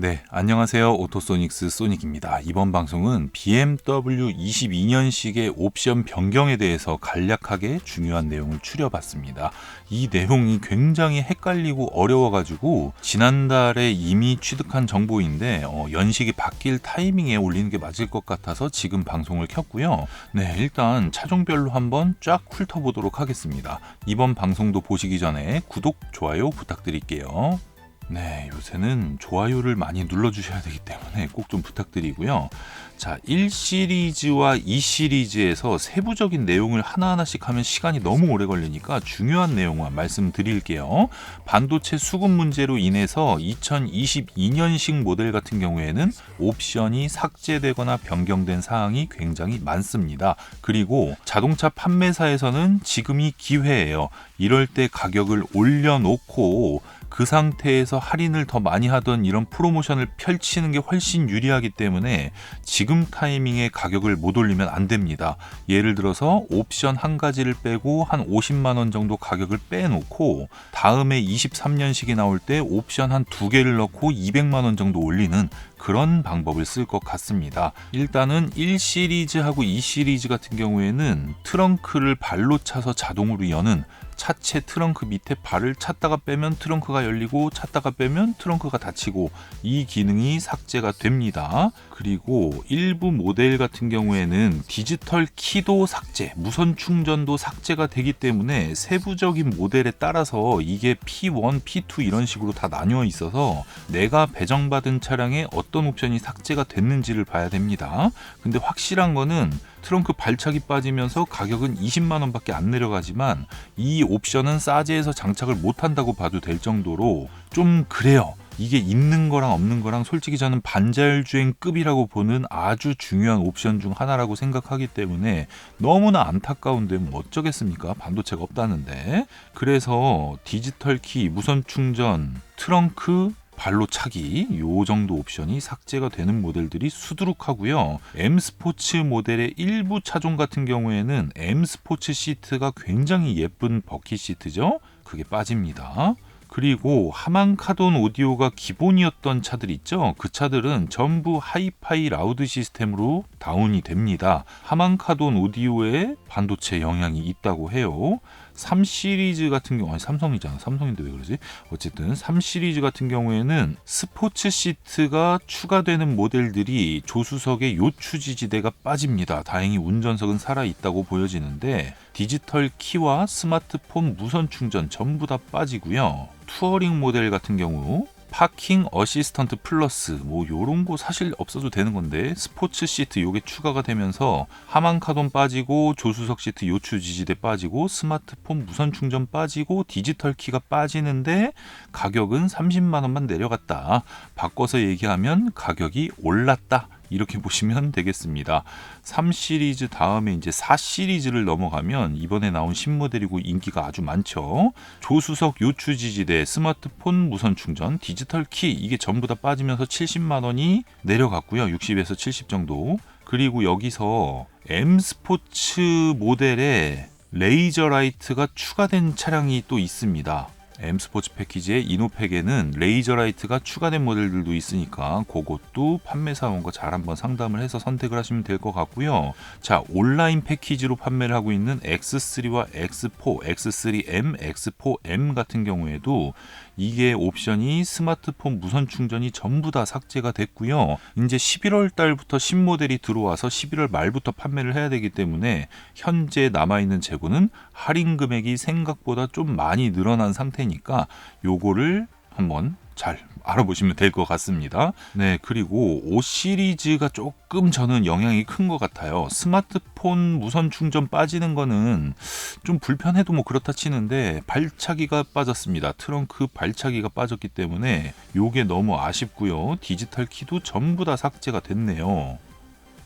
네, 안녕하세요. 오토소닉스 소닉입니다. 이번 방송은 BMW 22년식의 옵션 변경에 대해서 간략하게 중요한 내용을 추려봤습니다. 이 내용이 굉장히 헷갈리고 어려워가지고 지난달에 이미 취득한 정보인데 어, 연식이 바뀔 타이밍에 올리는 게 맞을 것 같아서 지금 방송을 켰고요. 네, 일단 차종별로 한번 쫙 훑어보도록 하겠습니다. 이번 방송도 보시기 전에 구독, 좋아요 부탁드릴게요. 네, 요새는 좋아요를 많이 눌러주셔야 되기 때문에 꼭 좀 부탁드리고요. 자, 1시리즈와 2시리즈에서 세부적인 내용을 하나하나씩 하면 시간이 너무 오래 걸리니까 중요한 내용만 말씀드릴게요. 반도체 수급 문제로 인해서 2022년식 모델 같은 경우에는 옵션이 삭제되거나 변경된 사항이 굉장히 많습니다. 그리고 자동차 판매사에서는 지금이 기회예요. 이럴 때 가격을 올려놓고 그 상태에서 할인을 더 많이 하던 이런 프로모션을 펼치는 게 훨씬 유리하기 때문에 지금 타이밍에 가격을 못 올리면 안 됩니다. 예를 들어서 옵션 한 가지를 빼고 한 50만 원 정도 가격을 빼놓고 다음에 23년식이 나올 때 옵션 한 두 개를 넣고 200만 원 정도 올리는 그런 방법을 쓸 것 같습니다. 일단은 1시리즈하고 2시리즈 같은 경우에는 트렁크를 발로 차서 자동으로 여는 차체 트렁크 밑에 발을 찼다가 빼면 트렁크가 열리고 찼다가 빼면 트렁크가 닫히고 이 기능이 삭제가 됩니다. 그리고 일부 모델 같은 경우에는 디지털 키도 삭제, 무선 충전도 삭제가 되기 때문에 세부적인 모델에 따라서 이게 P1, P2 이런 식으로 다 나뉘어 있어서 내가 배정받은 차량에 어떤 옵션이 삭제가 됐는지를 봐야 됩니다. 근데 확실한 거는 트렁크 발차기 빠지면서 가격은 20만 원밖에 안 내려가지만 이 옵션은 싸제에서 장착을 못 한다고 봐도 될 정도로 좀 그래요. 이게 있는 거랑 없는 거랑 솔직히 저는 반자율주행급이라고 보는 아주 중요한 옵션 중 하나라고 생각하기 때문에 너무나 안타까운데 뭐 어쩌겠습니까? 반도체가 없다는데. 그래서 디지털 키, 무선 충전, 트렁크, 발로 차기 요 정도 옵션이 삭제가 되는 모델들이 수두룩하고요. M 스포츠 모델의 일부 차종 같은 경우에는 M 스포츠 시트가 굉장히 예쁜 버킷 시트죠. 그게 빠집니다. 그리고 하만카돈 오디오가 기본이었던 차들 있죠. 그 차들은 전부 하이파이 라우드 시스템으로 다운이 됩니다. 하만카돈 오디오에 반도체 영향이 있다고 해요. 3 시리즈 같은 경우 아니 삼성이잖아. 삼성인데 왜 그러지? 어쨌든 3 시리즈 같은 경우에는 스포츠 시트가 추가되는 모델들이 조수석의 요추 지 지대가 빠집니다. 다행히 운전석은 살아 있다고 보여지는데 디지털 키와 스마트폰 무선 충전 전부 다 빠지고요. 투어링 모델 같은 경우 파킹 어시스턴트 플러스 뭐 요런 거 사실 없어도 되는 건데 스포츠 시트 요게 추가가 되면서 하만 카돈 빠지고 조수석 시트 요추 지지대 빠지고 스마트폰 무선 충전 빠지고 디지털 키가 빠지는데 가격은 30만 원만 내려갔다. 바꿔서 얘기하면 가격이 올랐다. 이렇게 보시면 되겠습니다. 3 시리즈 다음에 이제 4 시리즈를 넘어가면 이번에 나온 신모델이고 인기가 아주 많죠. 조수석 요추 지지대, 스마트폰 무선 충전, 디지털 키 이게 전부 다 빠지면서 70만 원이 내려갔고요. 60에서 70 정도. 그리고 여기서 M 스포츠 모델에 레이저 라이트가 추가된 차량이 또 있습니다. M 스포츠 패키지의 이노팩에는 레이저 라이트가 추가된 모델들도 있으니까 그것도 판매사원과 잘 한번 상담을 해서 선택을 하시면 될 것 같고요. 자, 온라인 패키지로 판매를 하고 있는 X3와 X4, X3M, X4M 같은 경우에도 이게 옵션이 스마트폰 무선 충전이 전부 다 삭제가 됐고요. 이제 11월 달부터 신모델이 들어와서 11월 말부터 판매를 해야 되기 때문에 현재 남아있는 재고는 할인 금액이 생각보다 좀 많이 늘어난 상태니 까 요거를 한번 잘 알아보시면 될 것 같습니다. 네, 그리고 5 시리즈가 조금 저는 영향이 큰 것 같아요. 스마트폰 무선 충전 빠지는 거는 좀 불편해도 뭐 그렇다 치는데 발차기가 빠졌습니다. 트렁크 발차기가 빠졌기 때문에 요게 너무 아쉽고요. 디지털 키도 전부 다 삭제가 됐네요.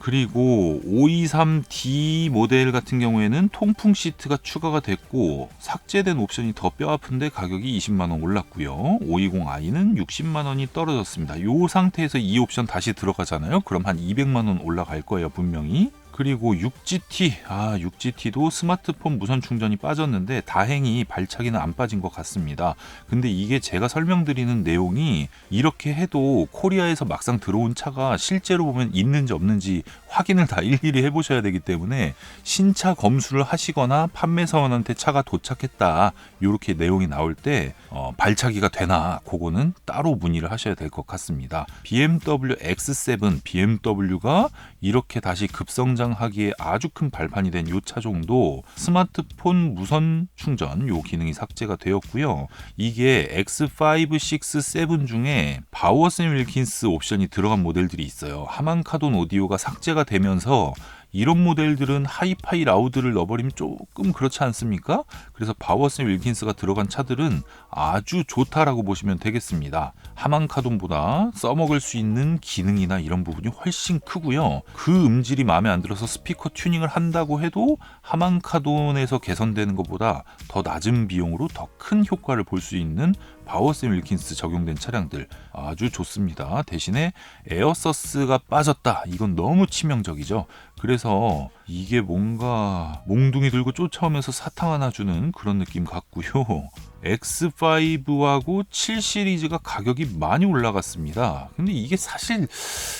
그리고 523D 모델 같은 경우에는 통풍 시트가 추가가 됐고 삭제된 옵션이 더 뼈아픈데 가격이 20만원 올랐고요. 520i는 60만원이 떨어졌습니다. 이 상태에서 이 옵션 다시 들어가잖아요. 그럼 한 200만원 올라갈 거예요 분명히. 그리고 6GT, 아 6GT도 스마트폰 무선 충전이 빠졌는데 다행히 발차기는 안 빠진 것 같습니다. 근데 이게 제가 설명드리는 내용이 이렇게 해도 코리아에서 막상 들어온 차가 실제로 보면 있는지 없는지 확인을 다 일일이 해보셔야 되기 때문에 신차 검수를 하시거나 판매사원한테 차가 도착했다 이렇게 내용이 나올 때 어, 발차기가 되나 그거는 따로 문의를 하셔야 될 것 같습니다. BMW X7, BMW가 이렇게 다시 급성장 하기에 아주 큰 발판이 된요차 정도 스마트폰 무선 충전 요 기능이 삭제가 되었고요. 이게 X5, 6, 7 중에 바워슨 윌킨스 옵션이 들어간 모델들이 있어요. 하만카돈 오디오가 삭제가 되면서 이런 모델들은 하이파이 라우드를 넣어버리면 조금 그렇지 않습니까? 그래서 바워슨 윌킨스가 들어간 차들은 아주 좋다라고 보시면 되겠습니다. 하만카돈보다 써먹을 수 있는 기능이나 이런 부분이 훨씬 크고요. 그 음질이 마음에 안 들어서 스피커 튜닝을 한다고 해도 하만카돈에서 개선되는 것보다 더 낮은 비용으로 더 큰 효과를 볼 수 있는 바워슨 윌킨스 적용된 차량들 아주 좋습니다. 대신에 에어서스가 빠졌다. 이건 너무 치명적이죠. 그래서 이게 뭔가 몽둥이 들고 쫓아오면서 사탕 하나 주는 그런 느낌 같고요. X5하고 7 시리즈가 가격이 많이 올라갔습니다. 근데 이게 사실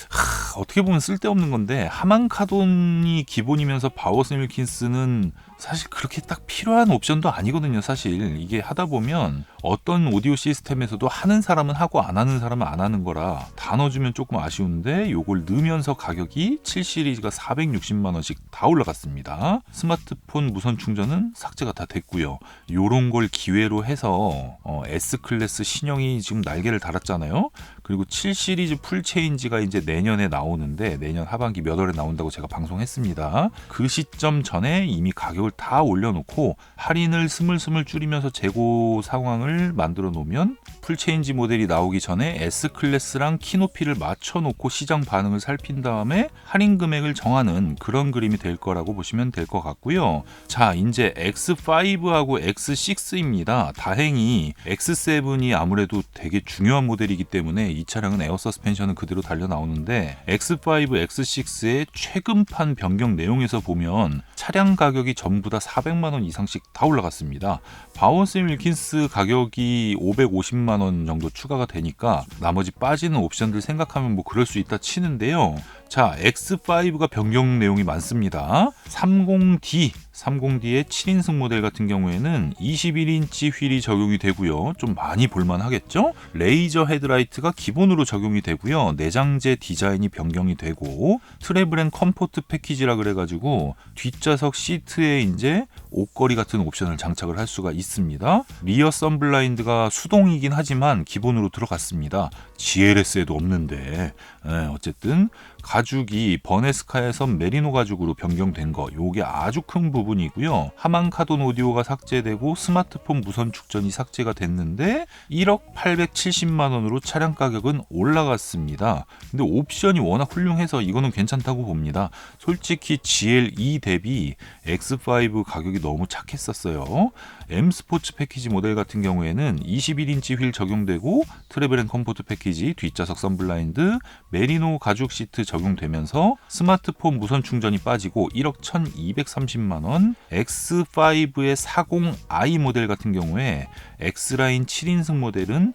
하, 어떻게 보면 쓸데없는 건데 하만카돈이 기본이면서 바워슨 윌킨스는 사실 그렇게 딱 필요한 옵션도 아니거든요. 사실 이게 하다 보면 어떤 오디오 시스템에서도 하는 사람은 하고 안 하는 사람은 안 하는 거라 다 넣어주면 조금 아쉬운데 요걸 넣으면서 가격이 7 시리즈가 460만 원씩 다 올라갔습니다. 스마트폰 무선 충전은 삭제가 다 됐고요. 요런 걸 기회로 해서 어, S 클래스 신형이 지금 날개를 달았잖아요. 그리고 7 시리즈 풀 체인지가 이제 내년에 나오는데 내년 하반기 몇 월에 나온다고 제가 방송했습니다. 그 시점 전에 이미 가격을 다 올려놓고 할인을 스물스물 줄이면서 재고 상황을 만들어 놓으면 풀 체인지 모델이 나오기 전에 S 클래스랑 키높이를 맞춰놓고 시장 반응을 살핀 다음에 할인 금액을 정하는 그런 그림이 될 거라고 보시면 될 것 같고요. 자, 이제 X5하고 X6입니다. 다행히 X7이 아무래도 되게 중요한 모델이기 때문에 이 차량은 에어 서스펜션은 그대로 달려 나오는데 X5, X6의 최근판 변경 내용에서 보면 차량 가격이 전부 다 400만 원 이상씩 다 올라갔습니다. 바워스 윌킨스 가격이 550만 원 정도 추가가 되니까 나머지 빠지는 옵션들 생각하면 뭐 그럴 수 있다 치는데요. 자, X5가 변경 내용이 많습니다. 30D, 30D의 7인승 모델 같은 경우에는 21인치 휠이 적용이 되고요. 좀 많이 볼만 하겠죠? 레이저 헤드라이트가 기본으로 적용이 되고요. 내장재 디자인이 변경이 되고 트래블 앤 컴포트 패키지라 그래가지고 뒷좌석 시트에 이제 옷걸이 같은 옵션을 장착을 할 수가 있습니다. 리어 썬블라인드가 수동이긴 하지만 기본으로 들어갔습니다. GLS에도 없는데 네, 어쨌든 가죽이 버네스카에서 메리노 가죽으로 변경된 거 요게 아주 큰 부분이고요. 하만카돈 오디오가 삭제되고 스마트폰 무선 축전이 삭제가 됐는데 1억 870만 원으로 차량 가격은 올라갔습니다. 근데 옵션이 워낙 훌륭해서 이거는 괜찮다고 봅니다. 솔직히 GL2 대비 X5 가격이 너무 착했었어요. M 스포츠 패키지 모델 같은 경우에는 21인치 휠 적용되고 트래블 앤 컴포트 패키지, 뒷좌석 썬블라인드, 메리노 가죽 시트 적용되면서 스마트폰 무선 충전이 빠지고 1억 1,230만 원, X5의 40i 모델 같은 경우에 X라인 7인승 모델은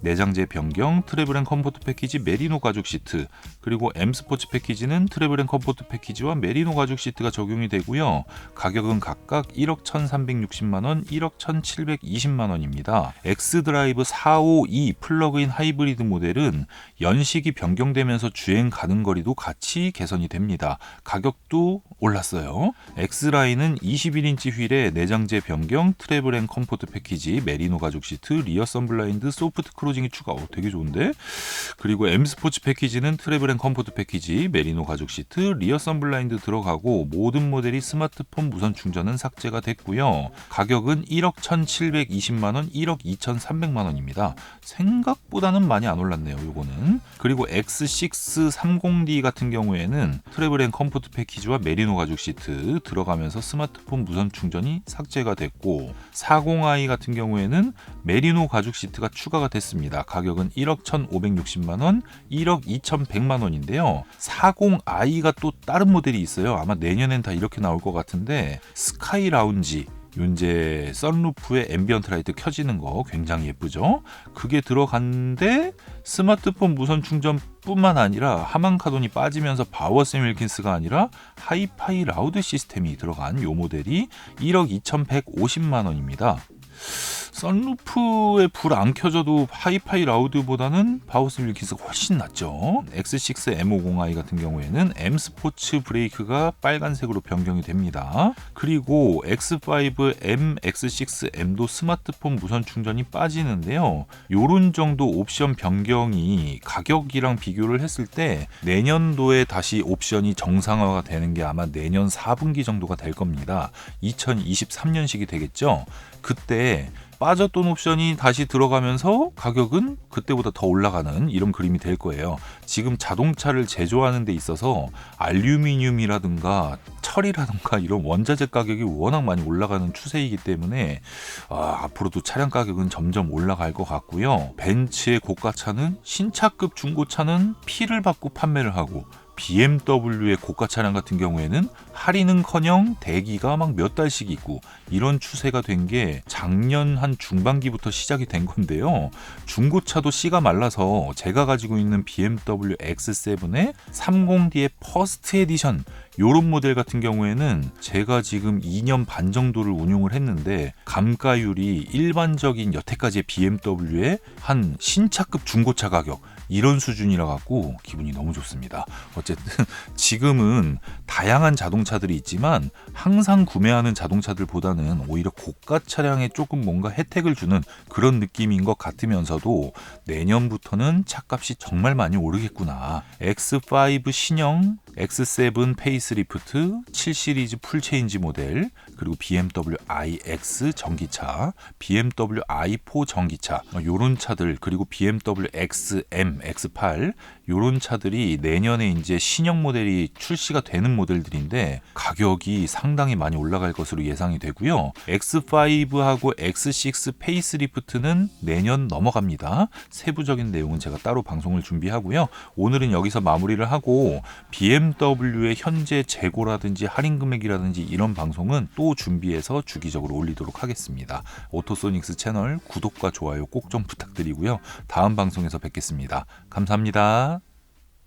내장재 변경, 트래블 앤 컴포트 패키지 메리노 가죽 시트, 그리고 M 스포츠 패키지는 트래블 앤 컴포트 패키지와 메리노 가죽 시트가 적용이 되고요. 가격은 각각 1억 1,360만 원, 1억 1,720만 원입니다. X 드라이브 452 플러그인 하이브리드 모델은 연식이 변경되면서 주행 가능 거리도 같이 개선이 됩니다. 가격도 올랐어요. X 라인은 21인치 휠에 내장재 변경, 트래블 앤 컴포트 패키지, 메리노 가죽 시트, 리어 선블라인드, 소프트 크로 크루징이 추가. 어, 되게 좋은데. 그리고 M 스포츠 패키지는 트래블 앤 컴포트 패키지, 메리노 가죽 시트, 리어 선블라인드 들어가고 모든 모델이 스마트폰 무선 충전은 삭제가 됐고요. 가격은 1억 1,720만 원, 1억 2,300만 원입니다. 생각보다는 많이 안 올랐네요. 요거는. 그리고 X6 30D 같은 경우에는 트래블 앤 컴포트 패키지와 메리노 가죽 시트 들어가면서 스마트폰 무선 충전이 삭제가 됐고 40i 같은 경우에는 메리노 가죽 시트가 추가가 됐습니다. 나왔습니다. 가격은 1억 1,560만 원, 1억 2,100만 원인데요. 40i가 또 다른 모델이 있어요. 아마 내년엔 다 이렇게 나올 것 같은데 스카이 라운지 윤제 썬루프에 앰비언트 라이트 켜지는 거 굉장히 예쁘죠? 그게 들어갔는데 스마트폰 무선 충전뿐만 아니라 하만카돈이 빠지면서 바워샘 윌킨스가 아니라 하이파이 라우드 시스템이 들어간 요 모델이 1억 2,150만 원입니다. 썬루프에 불 안 켜져도 하이파이 라우드보다는 바우스 밀키스가 훨씬 낫죠. X6 M50i 같은 경우에는 M 스포츠 브레이크가 빨간색으로 변경이 됩니다. 그리고 X5 M, X6M도 스마트폰 무선 충전이 빠지는데요. 요런 정도 옵션 변경이 가격이랑 비교를 했을 때 내년도에 다시 옵션이 정상화가 되는 게 아마 내년 4분기 정도가 될 겁니다. 2023년식이 되겠죠. 그때 빠졌던 옵션이 다시 들어가면서 가격은 그때보다 더 올라가는 이런 그림이 될 거예요. 지금 자동차를 제조하는 데 있어서 알루미늄이라든가 철이라든가 이런 원자재 가격이 워낙 많이 올라가는 추세이기 때문에 아, 앞으로도 차량 가격은 점점 올라갈 것 같고요. 벤츠의 고가차는 신차급 중고차는 피를 받고 판매를 하고 BMW의 고가 차량 같은 경우에는 할인은커녕 대기가 막 몇 달씩 있고 이런 추세가 된 게 작년 한 중반기부터 시작이 된 건데요. 중고차도 씨가 말라서 제가 가지고 있는 BMW X7의 30D의 퍼스트 에디션 요런 모델 같은 경우에는 제가 지금 2년 반 정도를 운용을 했는데 감가율이 일반적인 여태까지의 BMW의 한 신차급 중고차 가격 이런 수준이라 갖고 기분이 너무 좋습니다. 어쨌든 지금은 다양한 자동차들이 있지만 항상 구매하는 자동차들보다는 오히려 고가 차량에 조금 뭔가 혜택을 주는 그런 느낌인 것 같으면서도 내년부터는 차값이 정말 많이 오르겠구나. X5 신형 X7 페이스리프트, 7 시리즈 풀체인지 모델, 그리고 BMW iX 전기차, BMW i4 전기차, 요런 차들, 그리고 BMW XM, X8, 요런 차들이 내년에 이제 신형 모델이 출시가 되는 모델들인데 가격이 상당히 많이 올라갈 것으로 예상이 되고요. X5하고 X6 페이스리프트는 내년 넘어갑니다. 세부적인 내용은 제가 따로 방송을 준비하고요. 오늘은 여기서 마무리를 하고 BMW 의 현재 재고라든지 할인 금액이라든지 이런 방송은 또 준비해서 주기적으로 올리도록 하겠습니다. 오토소닉스 채널 구독과 좋아요 꼭 좀 부탁드리고요. 다음 방송에서 뵙겠습니다. 감사합니다.